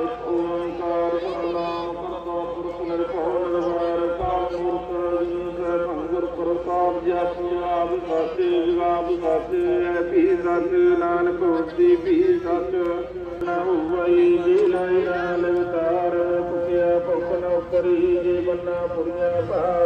ਇੱਕ ਓੰਕਾਰ ਸਤਨਾਮ ਕਰਤਾ ਪੁਰਖ ਨਿਰਭਉ ਨਿਰਵੈਰ ਕਾਲ ਮੂਰਤ ਜਿਨ ਸੈ ਭੰਗੁਰ ਪ੍ਰਸਾਦ ਜਪਿ ਆਦਿ ਸੱਚ ਜੁਗਾਦ ਸੱਚ ਹੈ ਵੀ ਸੱਚ ਨਾਨਕ ਹੋਸੀ ਵੀ ਸੱਚ ਨਾ ਹੋਵਈ ਜੀ ਲਾਇ ਨਾਲ ਵਿਤਾਰ ਭੁਖਿਆ ਭੁਖ ਨ ਉਪਰੀ ਜੇ ਬੰਨਾ ਪੁਰੀਆਂ ਭਾਰ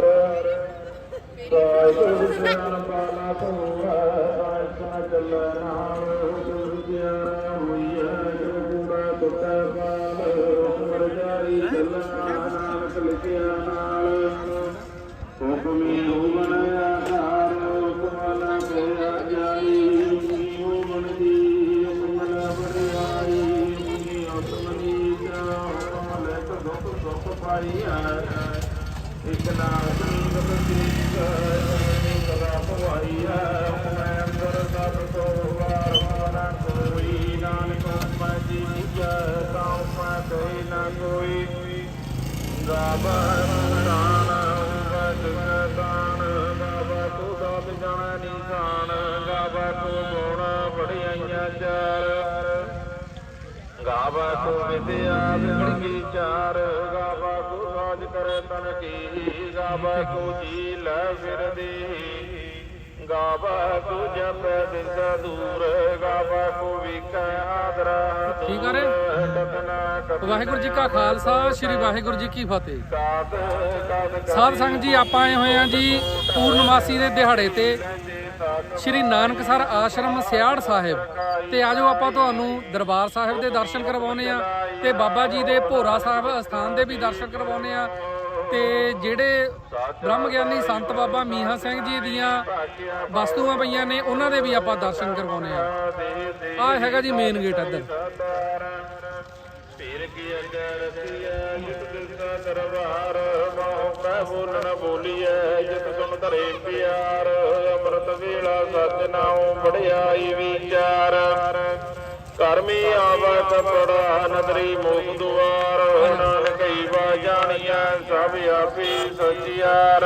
ਦੁਖ ਪਾਈਐ ਇਕ ਨਾਮ ਜੀਵ ਜੀਵ ਸਦਾ ਭਵਾਈ ਮੈਂ ਅੰਦਰ ਸਭ ਕੋ ਵਾਰ ਵਾਰ ਕੋਈ ਨਾਨਕ ਮੈਂ ਜੀ ਤਾਂ ਮੈਂ ਕੋਈ ਨਾ ਕੋਈ। ਬਾਬਾ ਰਾਣ ਵਜ ਗਾਨ ਗਾਬਾ ਤੂੰ ਦਾਤ ਜਾਣਾ ਨਿਸ਼ਾਨ ਬਾਬਾ ਤੂੰ ਗੁਣ ਬੜਾਈਆਂ ਚਾਰ ਗਾਵਾ ਕੋ ਵਿਦਿਆ ਵਿਗੜ ਵਿਚਾਰ ਗਾਵਾ ਕੋ ਸਾਜ ਕਰੇ ਤਨ ਕੀ ਗਾਵਾ ਕੋ ਜੀ ਲੈ ਫਿਰਦੀ। ਗਾਵਾ ਕੋ ਜਪੈ ਦਿਸ ਦੂਰ ਗਾਵਾ ਕੋ ਵਿਕੈ ਆਦਰਾ ਠੀਕ ਆ ਰੇ? ਵਾਹਿਗੁਰੂ ਜੀ ਕਾ ਖਾਲਸਾ ਸ੍ਰੀ ਵਾਹਿਗੁਰੂ ਜੀ ਕੀ ਫਤਿਹ। ਸਾਧ ਸੰਗਤ ਜੀ ਆਪਾਂ ਆਏ ਹੋਏ ਆ ਜੀ ਪੂਰਨਮਾਸੀ ਦੇ ਦਿਹਾੜੇ ਤੇ। ਸ਼੍ਰੀ ਨਾਨਕਸਰ ਆਸ਼ਰਮ ਸਿਆੜ ਸਾਹਿਬ। ਤੇ ਆਜੋ ਆਪਾਂ ਤੁਹਾਨੂੰ ਦਰਬਾਰ ਸਾਹਿਬ ਦੇ ਦਰਸ਼ਨ ਕਰਵਾਉਨੇ ਆ ਤੇ ਬਾਬਾ ਜੀ ਦੇ ਭੋਰਾ ਸਾਹਿਬ ਅਸਥਾਨ ਦੇ ਵੀ ਦਰਸ਼ਨ ਕਰਵਾਉਨੇ ਆ ਤੇ ਜਿਹੜੇ ਬ੍ਰਹਮ ਗਿਆਨੀ ਸੰਤ ਬਾਬਾ ਮੀਹਾ ਸਿੰਘ ਜੀ ਦੀਆਂ ਵਸਤੂਆਂ ਪਈਆਂ ਨੇ, ਉਹਨਾਂ ਦੇ ਵੀ ਆਪਾਂ ਦਰਸ਼ਨ ਕਰਵਾਉਨੇ ਆ ਆ ਹੈਗਾ ਜੀ ਮੇਨ ਗੇਟ ਇੱਧਰ। ਪੀਰ ਕੀ ਅੱਗੇ ਰਸੀਐ ਜਿਤ ਦਿਸਦਾ ਦਰਬਾਰ ਮੋਹ ਕੈ ਬੋਲਣ ਬੋਲੀਐ ਜਿਤ ਸੁਣ ਧਰੇ ਪਿਆਰ, ਅੰਮ੍ਰਿਤ ਵੇਲਾ ਸਚ ਨਾਉ ਬੜਿਆਈ ਵਿਚਾਰ। ਕਰਮੀ ਆਵੈ ਕਪੜਾ ਨਦਰੀ ਮੁਖ ਦੁਆਰ ਨਾਨਕਈ ਵਾ ਜਾਣੀਐ, ਸਭ ਆਪੀ ਸਚਿਆਰ।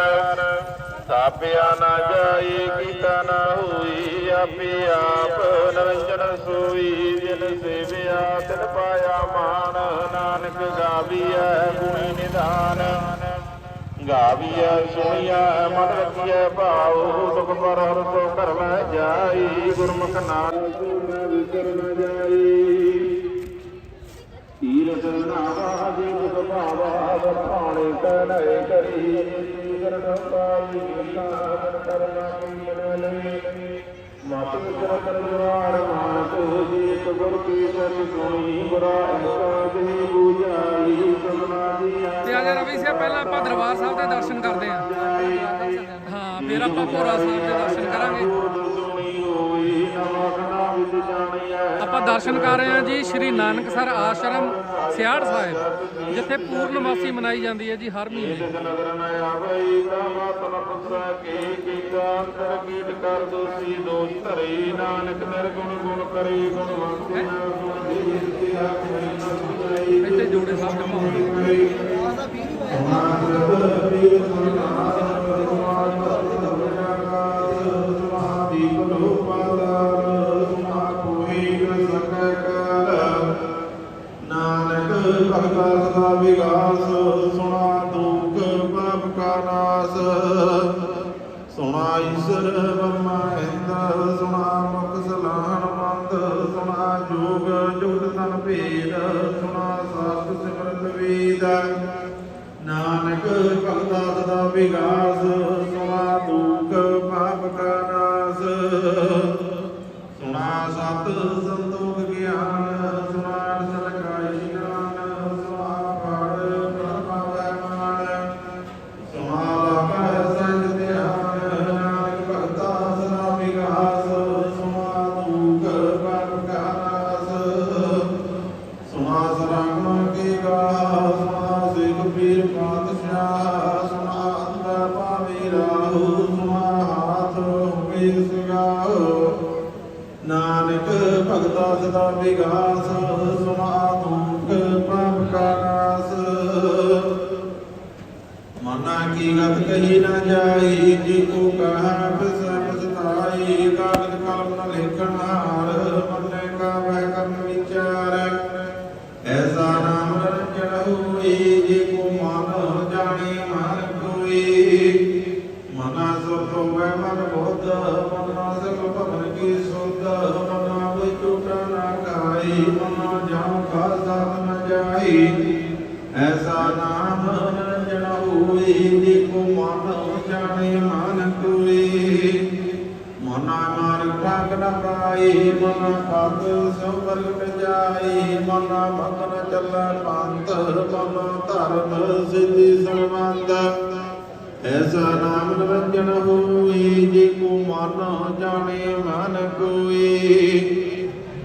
ਸਾਪਿਆ ਨਾ ਜਾਈ, ਕੀਤਾ ਨਾ ਹੋਈ, ਆਪੇ ਆਪ ਨਰੰਜਨ ਸੋਈ। ਜਿਨ ਸੇਵਿਆ, ਤਿਨ ਪਾਇਆ ਮਾਨ, ਨਾਨਕ ਗਾਵੀਐ, ਗੁਣੀ ਨਿਧਾਨ। ਗਾਵੀਐ, ਸੁਣੀਐ, ਮਨ ਰਖੀਐ, ਭਾਉ, ਦੁਖ ਪਰ ਹਰ ਸੋ ਕਰ ਜਾਈ, ਗੁਰਮੁਖ ਨਾਮ ਮੈਂ ਵਿਸਰ ਨ ਜਾਈ ਤੀਰਥ ਨਾਵਾ ਜੀ ਮੁਖ ਭਾਵਾ ਵਖਾਣੇ ਕਨੈ ਕਰੀ ਕਰਨ ਪਾਈ ਕਿਰਤਾਨ ਕਰਨਾ ਕੀਨ ਲਈ ਮਤ ਕਰ ਜਵਾਰ ਮਾਨ ਕੋ ਜੀ ਗੁਰ ਕੀ ਸਤ ਸੁਣੀ, ਬੁਰਾ ਅਹਕਾ ਜੀ ਬੂਝਾਈ ਤੇ ਆ ਰਵੀ ਸਿੰਘ ਪਹਿਲਾਂ ਆਪਾਂ ਦਰਬਾਰ ਸਾਹਿਬ ਦੇ ਦਰਸ਼ਨ ਕਰਦੇ ਆਂ ਹਾਂ, ਫਿਰ ਆਪਾਂ ਭੋਰਾ ਸਾਹਿਬ ਦੇ ਦਰਸ਼ਨ ਕਰਾਂਗੇ। ਆਪਾਂ ਦਰਸ਼ਨ ਕਰ ਰਹੇ ਹਾਂ ਜੀ ਸ਼੍ਰੀ ਨਾਨਕਸਰ ਆਸ਼ਰਮ, ਸਿਆੜ ਸਾਹਿਬ, ਜਿੱਥੇ ਪੂਰਨਮਾਸੀ ਮਨਾਈ ਜਾਂਦੀ ਹੈ ਜੀ ਹਰ ਮਹੀਨੇ। ਇੱਥੇ ਜੋੜੇ ਸਾਹਿਬ ਦੇ ਮਾਹੌਲ ਨਾਨਕ ਗਤ ਕਹੀ ਨਾ ਜਾਈ ਜੀ ਕੋ ਕਹਾ ਬਿਸਮ ਸਤਾਈ ਕਾਗਦ ਕਲਮ ਨ ਲਿਖਣ ਹਾਰ, ਮਨੇ ਕਾ ਵਹਿ ਕਰਨ ਵਿਚਾਰ। ਐਸਾ ਨਾਮ ਹੋਈ ਜੇ ਕੋ ਮਨ ਜਾਣੇ ਮਨ ਕੋਈ ਮਨਾ ਸੁਖ ਹੋਵੇ ਮਨ ਬੁੱਧ, ਮਨਾ ਸਭ ਭਵਨ ਕੀ ਸੁਧ, ਮਨਾ ਕੋਈ ਟੂਟਾ ਨਾ ਕਾਈ ਮਨਾ ਜਾਉ ਕਾ ਸਾਥ ਨ ਜਾਈ। ਐਸਾ ਨਾਮ ਨਿਰੰਜਨ ਹੋਈ ਜੇ ਜਾਣੇ ਮਨ ਕੋਈ ਮਨਾ ਮਾਰਗ ਠਾਕ ਨ ਪਾਈ ਮਨਾ ਪਦ ਸੋ ਵਰਗ ਜਾਈ ਮਨਾ ਮਗਨ ਚੱਲੈ ਪੰਥ, ਮਨਾ ਧਰਮ ਸਿੱਧੀ ਸੰਬੰਧ। ਐਸਾ ਨਾਮ ਨਿਰੰਜਨ ਹੋਈ ਜੇ ਕੋ ਮਨ ਜਾਣੇ ਮਨ ਕੋਈ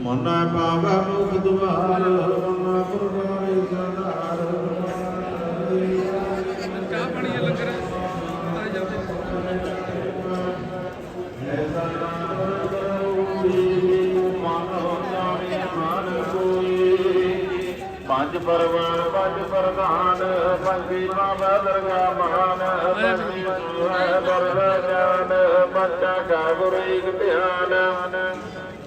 ਮਨਾ ਪਾਵੈ ਮੁਖ ਦੁਆਰ, ਮਨਾ ਪ੍ਰਗਾਏ ਪੰਜ ਪਰਵਾਨ ਪੰਜ ਪ੍ਰਧਾਨ ਪੰਜੀ ਬਾਬਾ ਦਰਗਾ ਮਹਾਨ ਪੰਜੀ ਹੈ ਬਰਜਾਨ ਪੰਚਾ ਕਾ ਗੁਰ ਇੱਕ ਧਿਆਨ।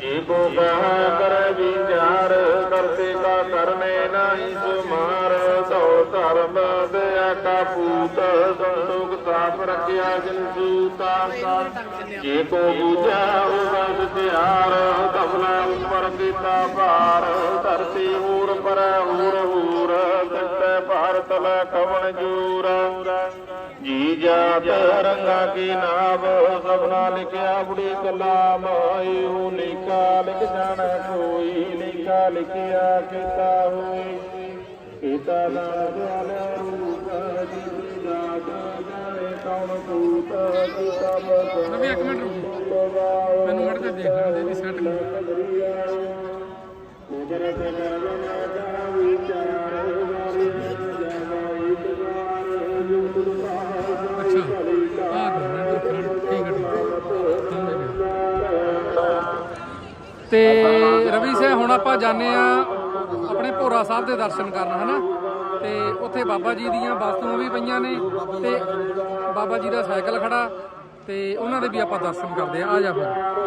ਏਕੋ ਕਹਾ ਕਰ ਵਿਚਾਰ ਕਰਤੇ ਕਾ ਕਰਨੇ ਨਹੀਂ ਸੁਮਾਰ। ਤਉ ਧਰਮ ਦਇਆ ਕਾ ਪੂਤ ਸੰਤੋਖ ਸਾਪ ਰਖਿਆ ਜਿਨ ਸੂਤਾ। ਏਕੋ ਬੂਝਾ ਉਹ ਤਿਆਰ ਤਬਲਾ ਉਪਰ ਕੀਤਾ ਭਾਰ। ਧਰਤੀ ਹੂਰ ਹੂਰ ਹੂਰ ਦਿੱਤੇ ਭਾਰਤ ਲੈ ਕਵਣ ਜੂਰ। ਜੀ ਜਾਤ ਰੰਗਾ ਕੀ ਨਾਮ ਸਭਨਾ ਲਿਖਿਆ ਬੁੜੀ ਕਲਾਮ। ਇਹੋ ਲਿਖਾ ਲਿਖ ਜਾਣਾ ਕੋਈ ਲਿਖਾ ਲਿਖਿਆ ਕੀਤਾ ਹੋਈ ਕੀਤਾ ਦਾ ਦਿਆਲ ਰੂਪ ਜੀ ਜਾਤ ਜਾਣੇ ਕੌਣ ਭੂਤ ਕੀਤਾ ਬਸ ਰਵੀ ਇੱਕ ਮਿੰਟ ਰੁਕ। ਮੈਨੂੰ ਮੜ ਕੇ ਦੇਖ ਲੈਣ ਦੇ ਦੀ ਸੈੱਟ ਤੇ ਰਵੀ ਸੇ ਹੁਣ ਆਪਾਂ ਜਾਣੇ ਆ ਆਪਣੇ ਭੋਰਾ ਸਾਹਿਬ ਦੇ ਦਰਸ਼ਨ ਕਰਨ, ਹਨਾ? ਤੇ ਉੱਥੇ ਬਾਬਾ ਜੀ ਦੀਆਂ ਵਸਤੂਆਂ ਵੀ ਪਈਆਂ ਨੇ ਤੇ ਬਾਬਾ ਜੀ ਦਾ ਸਾਈਕਲ ਖੜਾ ਤੇ ਉਹਨਾਂ ਦੇ ਵੀ ਆਪਾਂ ਦਰਸ਼ਨ ਕਰਦੇ ਆ ਆ ਜਾ ਫਿਰ।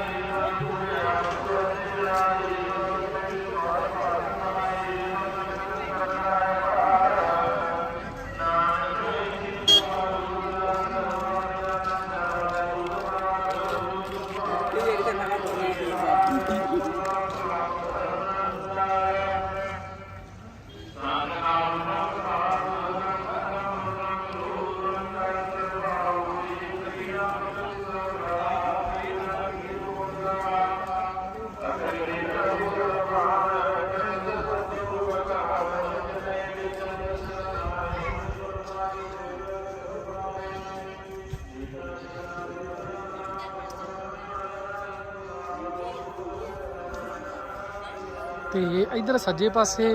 ਤੇ ਇੱਧਰ ਸੱਜੇ ਪਾਸੇ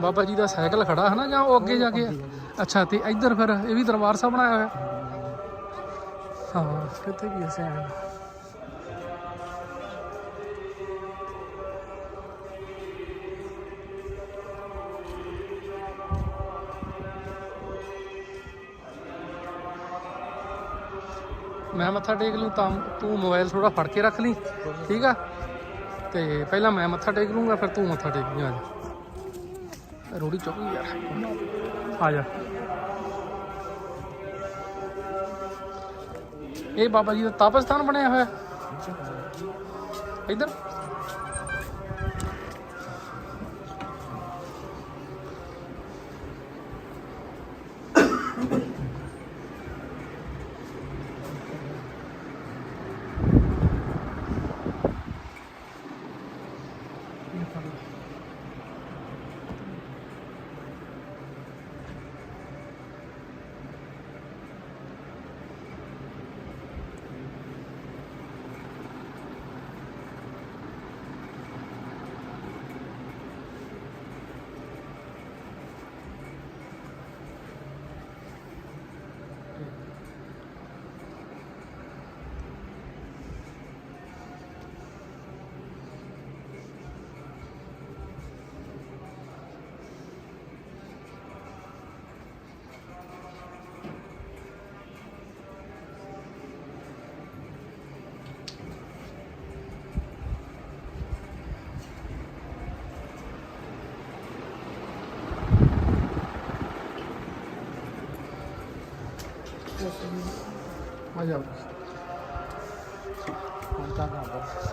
ਬਾਬਾ ਜੀ ਦਾ ਸਾਈਕਲ ਖੜਾ ਹੈ ਨਾ ਜਾਂ ਉਹ ਅੱਗੇ ਜਾ ਕੇ? ਆ? ਅੱਛਾ ਤੇ ਇੱਧਰ ਫਿਰ ਇਹ ਵੀ ਦਰਬਾਰ ਸਾਹਿਬ ਬਣਾਇਆ ਹੋਇਆ? ਹਾਂ ਕਿੱਥੇ ਕੀ ਐਸੇ ਆਇਆ ਮੈਂ ਮੱਥਾ ਟੇਕ ਲੂੰ ਤਾਂ ਤੂੰ ਮੋਬਾਈਲ ਥੋੜਾ ਫੜ ਕੇ ਰੱਖ ਲਈ ਠੀਕ ਆ? ਤੇ ਪਹਿਲਾਂ ਮੈਂ ਮੱਥਾ ਟੇਕ ਲੂੰਗਾ, ਫਿਰ ਤੂੰ ਮੱਥਾ ਟੇਕ ਆ ਜਾ ਰੋੜੀ ਚੁੱਕੀ ਯਾਰ। ਆ ਜਾ। ਇਹ ਬਾਬਾ ਜੀ ਦਾ ਤਾਪਸਥਾਨ ਬਣਿਆ ਹੋਇਆ। ਇੱਧਰ।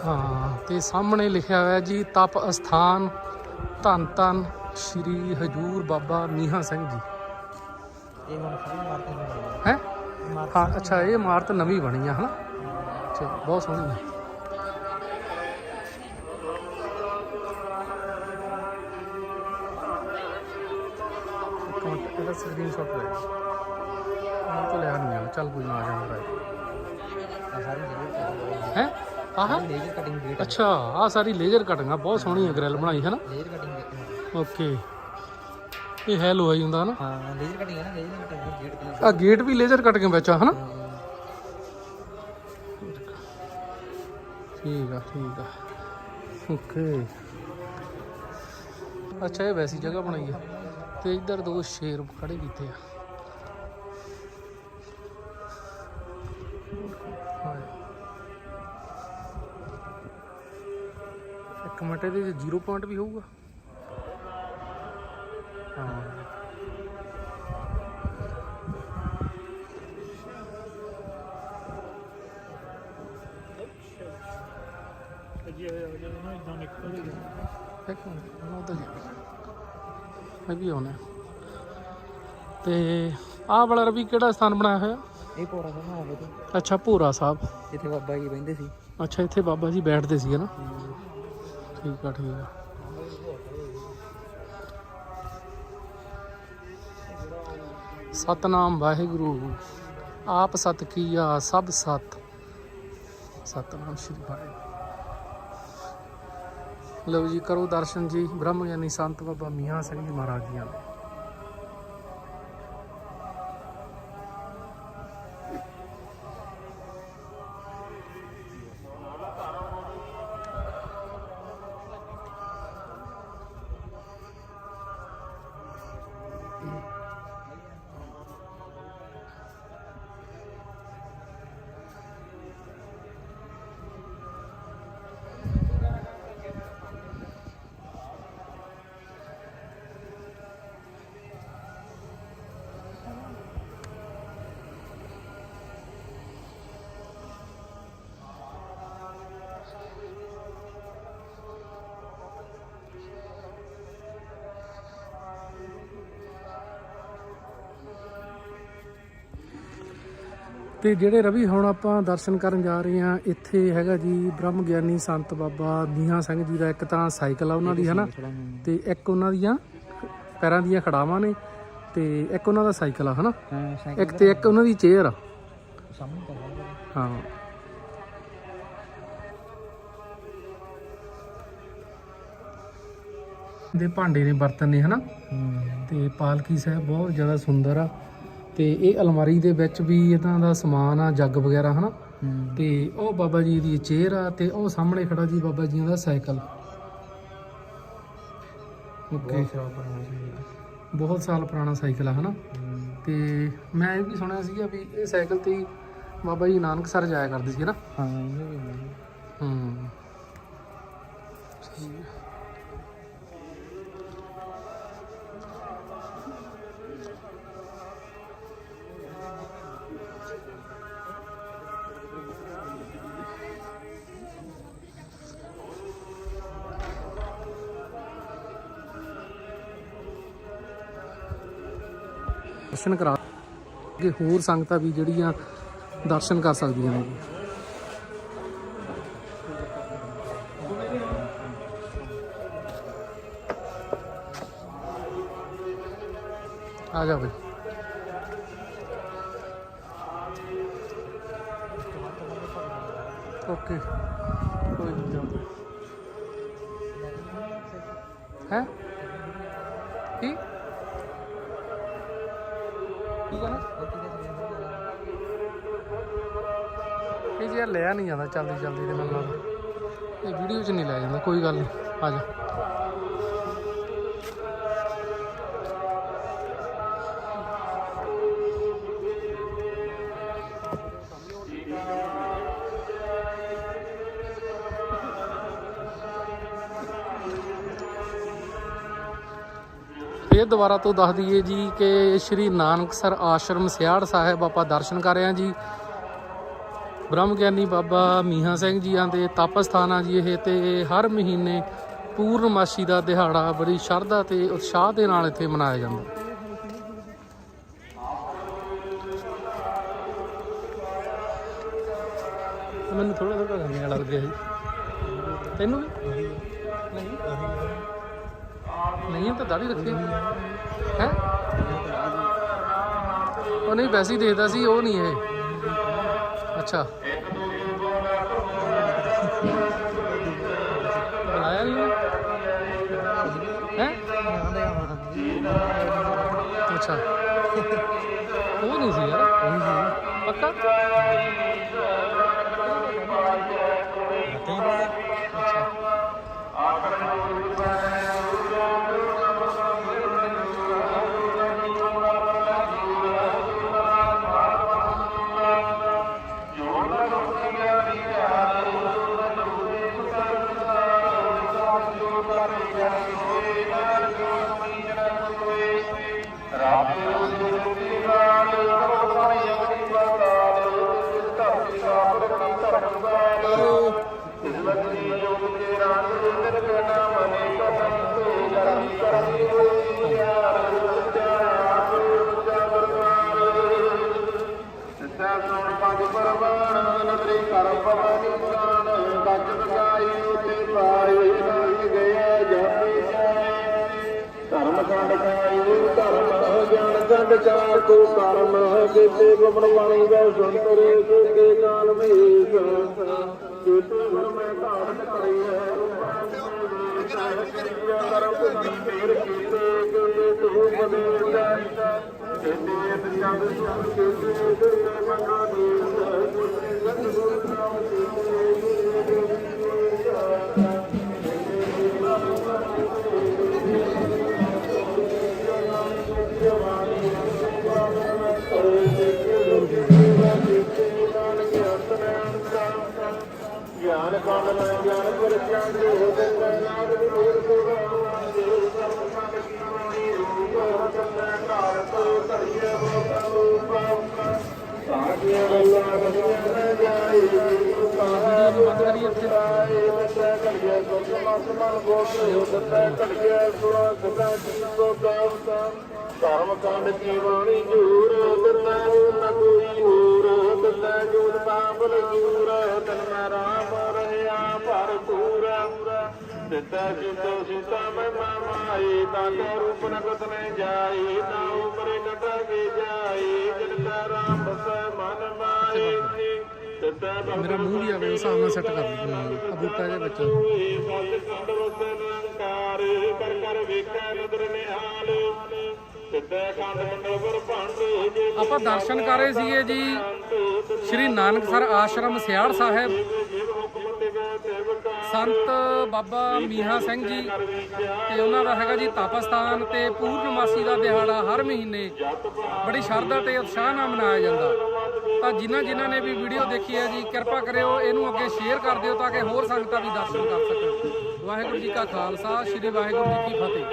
ਹਾਂ ਤੇ ਸਾਹਮਣੇ ਲਿਖਿਆ ਹੋਇਆ ਜੀ ਤਪ ਅਸਥਾਨ ਧੰਨ ਧੰਨ ਸ਼੍ਰੀ ਹਜੂਰ ਬਾਬਾ ਮੀਹਾ ਸਿੰਘ ਜੀ। ਇਹ ਹੁਣ ਸਾਰੀ ਮਾਰਤੇ ਨੇ ਹੈ? ਹਾਂ ਅੱਛਾ ਇਹ ਇਮਾਰਤ ਨਵੀਂ ਬਣੀ ਆ ਹਨਾ? ਅੱਛਾ ਬਹੁਤ ਸੋਹਣੀ ਹੈ ਇਹਦਾ ਸਕਰੀਨਸ਼ਾਟ ਲੈ ਮੈਂ ਤਾਂ ਲਿਆ ਨਹੀਂ ਆ ਚੱਲ ਕੋਈ ਨਾ ਆ ਜਾਂਦਾ ਲੇਜ਼ਰ ਹੈ? ਆਹ। ਲੇਜ਼ਰ ਕਟਿੰਗ ਗੇਟ ਅੱਛਾ ਆ ਸਾਰੀ ਲੇਜ਼ਰ ਕਟਿੰਗ ਆ ਬਹੁਤ ਸੋਹਣੀ ਹੈ ਗ੍ਰਿਲ ਬਣਾਈ ਹੈ ਨਾ ਲੇਜ਼ਰ ਕਟਿੰਗ ਗੇਟ ਓਕੇ ਇਹ ਹੈ ਲੋਹਾਈ ਹੁੰਦਾ ਨਾ ਹਾਂ ਲੇਜ਼ਰ ਕਟਿੰਗ ਹੈ ਨਾ ਲੇਜ਼ਰ ਕਟਿੰਗ ਗੇਟ ਆ ਗੇਟ ਵੀ ਲੇਜ਼ਰ ਕਟਿੰਗ ਵਿੱਚ ਆ ਹਨਾ? ਠੀਕ ਆ ਠੀਕ ਆ। ਓਕੇ ਅੱਛਾ ਇਹ ਵੈਸੀ ਜਗ੍ਹਾ ਬਣਾਈ ਆ। ਤੇ ਇੱਧਰ ਦੋ ਸ਼ੇਰ ਖੜੇ ਕੀਤੇ ਆ। ਇੱਕ ਮਿੰਟ ਇਹਦੇ 'ਚ 0 ਪੁਆਇੰਟ ਵੀ ਹੋਊਗਾ। ਹਾਂ। ਇੱਕ ਮਿੰਟ ਉਹ ਤਾਂ ਇਹ ਵੀ ਤੇ ਆਹ ਵਾਲਾ ਰਵੀ ਕਿਹੜਾ ਸਥਾਨ ਬਣਾਇਆ ਹੋਇਆ? ਇਹ ਪੋਰਾ ਸਮਾਂ ਹੋਵੇ ਤੇ ਅੱਛਾ ਭੂਰਾ ਸਾਹਿਬ। ਜਿੱਥੇ ਬਾਬਾ ਜੀ ਬਹਿੰਦੇ ਸੀ। ਅੱਛਾ ਇੱਥੇ ਬਾਬਾ ਜੀ ਬੈਠਦੇ ਸੀਗੇ ਨਾ। ਠੀਕ ਆ ਠੀਕ ਆ ਸਤਨਾਮ ਵਾਹਿਗੁਰੂ ਆਪ ਸਤ ਕੀਆ ਸਭ ਸਤ ਸਤਨਾਮ ਸ਼੍ਰੀ ਵਾਹਿਗੁਰੂ ਲਓ ਜੀ ਕਰੋ ਦਰਸ਼ਨ ਜੀ ਬ੍ਰਹਮ ਗਿਆਨੀ ਸੰਤ ਬਾਬਾ ਮੀਆਂ ਸਿੰਘ ਜੀ ਮਹਾਰਾਜ ਜੀਆਂ ਦੇ ਤੇ ਜਿਹੜੇ ਰਵੀ ਹੁਣ ਆਪਾਂ ਦਰਸ਼ਨ ਕਰਨ ਜਾ ਰਹੇ ਹਾਂ ਇੱਥੇ ਹੈਗਾ ਜੀ ਬ੍ਰਹਮ ਗਿਆਨੀ ਸੰਤ ਬਾਬਾ ਮੀਆਂ ਸਿੰਘ ਜੀ ਦਾ ਇੱਕ ਤਾਂ ਸਾਈਕਲ ਆ ਉਹਨਾਂ ਦੀ ਹਨਾ? ਤੇ ਇੱਕ ਉਹਨਾਂ ਦੀਆਂ ਪੈਰਾਂ ਦੀਆਂ ਖੜਾਵਾਂ ਨੇ ਤੇ ਇੱਕ ਉਹਨਾਂ ਦਾ ਸਾਈਕਲ ਆ ਹਨਾ? ਇੱਕ ਤੇ ਇੱਕ ਉਹਨਾਂ ਦੀ ਚੇਅਰ ਆ। ਹਾਂ। ਦੇ ਭਾਂਡੇ ਨੇ ਬਰਤਨ ਨੇ ਹਨਾ? ਤੇ ਪਾਲਕੀ ਸਾਹਿਬ ਬਹੁਤ ਜ਼ਿਆਦਾ ਸੁੰਦਰ ਆ। ਤੇ ਇਹ ਅਲਮਾਰੀ ਦੇ ਵਿੱਚ ਵੀ ਇਦਾਂ ਦਾ ਸਮਾਨ ਆ ਜੱਗ ਵਗੈਰਾ ਹਨਾ? ਤੇ ਉਹ ਬਾਬਾ ਜੀ ਦੀ ਚੇਅਰ ਆ ਤੇ ਉਹ ਸਾਹਮਣੇ ਖੜਾ ਜੀ ਬਾਬਾ ਜੀ ਦਾ ਸਾਈਕਲ। ਓਕੇ ਬਹੁਤ ਸਾਲ ਪੁਰਾਣਾ ਸਾਈਕਲ ਆ ਹਨਾ? ਤੇ ਮੈਂ ਇਹ ਵੀ ਸੁਣਿਆ ਸੀਗਾ ਵੀ ਇਹ ਸਾਈਕਲ ਤੇ ਬਾਬਾ ਜੀ ਨਾਨਕ ਸਰ ਜਾਇਆ ਕਰਦੇ ਸੀ ਹਾਂ ਵੀ ਹੈ। ਹੂੰ। ਦਰਸ਼ਨ ਕਰਾ ਕੇ ਹੋਰ ਸੰਗਤਾਂ ਵੀ ਜਿਹੜੀਆਂ ਦਰਸ਼ਨ ਕਰ ਸਕਦੀਆਂ ਨੇ। ਆ ਜਾ ਬਈ। ਓਕੇ। ਇਹ ਜੀ ਲਿਆ ਨਹੀਂ ਜਾਂਦਾ ਜਲਦੀ ਜਲਦੀ ਦੇ ਨਾਲ ਨਾਲ ਇਹ ਵੀਡੀਓ 'ਚ ਨਹੀਂ ਲਿਆ ਜਾਂਦਾ, ਕੋਈ ਗੱਲ ਨਹੀਂ, ਆ ਜਾ। ਇਹ ਦੁਬਾਰਾ ਤੋਂ ਦੱਸ ਦਈਏ ਜੀ ਕਿ ਸ਼੍ਰੀ ਨਾਨਕਸਰ ਆਸ਼ਰਮ ਸਿਆੜ ਸਾਹਿਬ ਆਪਾਂ ਦਰਸ਼ਨ ਕਰ ਰਹੇ ਹਾਂ ਜੀ। ਬ੍ਰਹਮ ਗਿਆਨੀ ਬਾਬਾ ਮੀਹਾਂ ਸਿੰਘ ਜੀ ਦੇ ਤਪਸਥਾਨ ਆ ਜੀ ਇਹ ਤੇ ਹਰ ਮਹੀਨੇ ਪੂਰਨਮਾਸ਼ੀ ਦਾ ਦਿਹਾੜਾ ਬੜੀ ਸ਼ਰਧਾ ਤੇ ਉਤਸ਼ਾਹ ਦੇ ਨਾਲ ਇੱਥੇ ਮਨਾਇਆ ਜਾਂਦਾ। ਮੈਨੂੰ ਥੋੜਾ ਥੋੜਾ ਗੰਨੇ ਵਾਲਾ ਲੱਗਿਆ ਸੀ ਤੈਨੂੰ ਵੀ? ਨਹੀਂ। ਨਹੀਂ ਤਾਂ ਦਾੜੀ ਰੱਖੀ। ਹੈ? ਉਹ ਨਹੀਂ, ਵੈਸੇ ਹੀ ਦੇਖਦਾ ਸੀ, ਉਹ ਨਹੀਂ ਇਹ। ਅੱਛਾ ਬੁਲਾਇਆ ਨਹੀਂ ਹੈ ਅੱਛਾ ਉਹ ਨਹੀਂ ਸੀ ਯਾਰ ਪੱਕਾ ਗਿਆਨ ਚੰਦ ਚਾਰ ਕੋ ਕਰਮ ਕੀਤੇ ਗੁਮਨ ਬਾਣੀ ਦਾ ਸੁੰਤਰੇ ਕੀਤੇ ਕਾਲ ਮੀਸ। ਕੀਤੇ ਗੁਰ ਮੈਂ ਘਾਟ ਕਰੀ ਹੈ ਕਰਮ ਫੇਰ ਕੀਤੇ ਕੀਤੇ ਤੂੰ ਬਦੇ ਜਾਈ ਕੀਤੇ ਚੰਦ ਸੁਣ ਕੀਤੇ ਗੁਰ ਮੰਗਾ ਗਿਆਨ ਕਾਂਡ ਮੈਂ ਗਿਆਨ ਪਰ ਗਿਆਨ ਦੇ ਹੋ ਗੰਗਾ ਨਾਮ ਦੀ ਧਰਮ ਕੰਡ ਕੀ ਬਾਣੀ ਜੂਰ ਦਿੱਤਾ ਨਾ ਕੋਈ ਹੋਰ ਦਿੱਤਾ ਜੂਰ ਬਾਬਲ ਜੂਰ ਤਨ ਰਾਮ ਰਹਿਆ ਭਰਪੂਰ ਦਿੱਤਾ ਜਿਤੋ ਸੀਤਾ ਮੈਂ ਮਾਈ ਤਾਂ ਕੋ ਰੂਪ ਨਗਤ ਨੇ ਜਾਈ ਤਾਂ ਉਪਰੇ ਕਟਾ ਕੇ ਜਾਈ ਜਿਨ ਕਾ ਰਾਮ ਬਸੈ ਮਨ ਮਾਈ ਮੇਰਾ ਮੂੰਹ ਆਵੇ ਹਿਸਾਬ ਨਾਲ ਸੈੱਟ ਕਰ ਲਈ ਆ ਬੂਟਾ ਦੇ ਵਿੱਚ ਕਰ ਕਰ ਵੇਖੈ ਨਦਰ ਨਿਹਾਲ ਪਰ ਆਪਾਂ ਦਰਸ਼ਨ ਕਰ ਰਹੇ ਸੀਗੇ ਜੀ ਸ਼੍ਰੀ ਨਾਨਕਸਰ ਆਸ਼ਰਮ ਸਿਆੜ ਸਾਹਿਬ। ਸੰਤ ਬਾਬਾ ਮੀਹਾ ਸਿੰਘ ਜੀ ਤੇ ਉਹਨਾਂ ਦਾ ਹੈਗਾ ਜੀ ਤਪਸਥਾਨ ਤੇ ਪੂਰਨਮਾਸੀ ਦਾ ਦਿਹਾੜਾ ਹਰ ਮਹੀਨੇ ਬੜੀ ਸ਼ਰਧਾ ਤੇ ਉਤਸ਼ਾਹ ਨਾਲ ਮਨਾਇਆ ਜਾਂਦਾ। ਤਾਂ ਜਿਨ੍ਹਾਂ ਜਿਨ੍ਹਾਂ ਨੇ ਵੀ ਵੀਡੀਓ ਦੇਖੀ ਹੈ ਜੀ, ਕਿਰਪਾ ਕਰਿਓ, ਇਹਨੂੰ ਅੱਗੇ ਸ਼ੇਅਰ ਕਰ ਦਿਓ ਤਾਂ ਕਿ ਹੋਰ ਸੰਗਤਾਂ ਵੀ ਦਰਸ਼ਨ ਕਰ ਸਕਣ। ਵਾਹਿਗੁਰੂ ਜੀ ਕਾ ਖਾਲਸਾ, ਸ੍ਰੀ ਵਾਹਿਗੁਰੂ ਜੀ ਕੀ ਫਤਿਹ।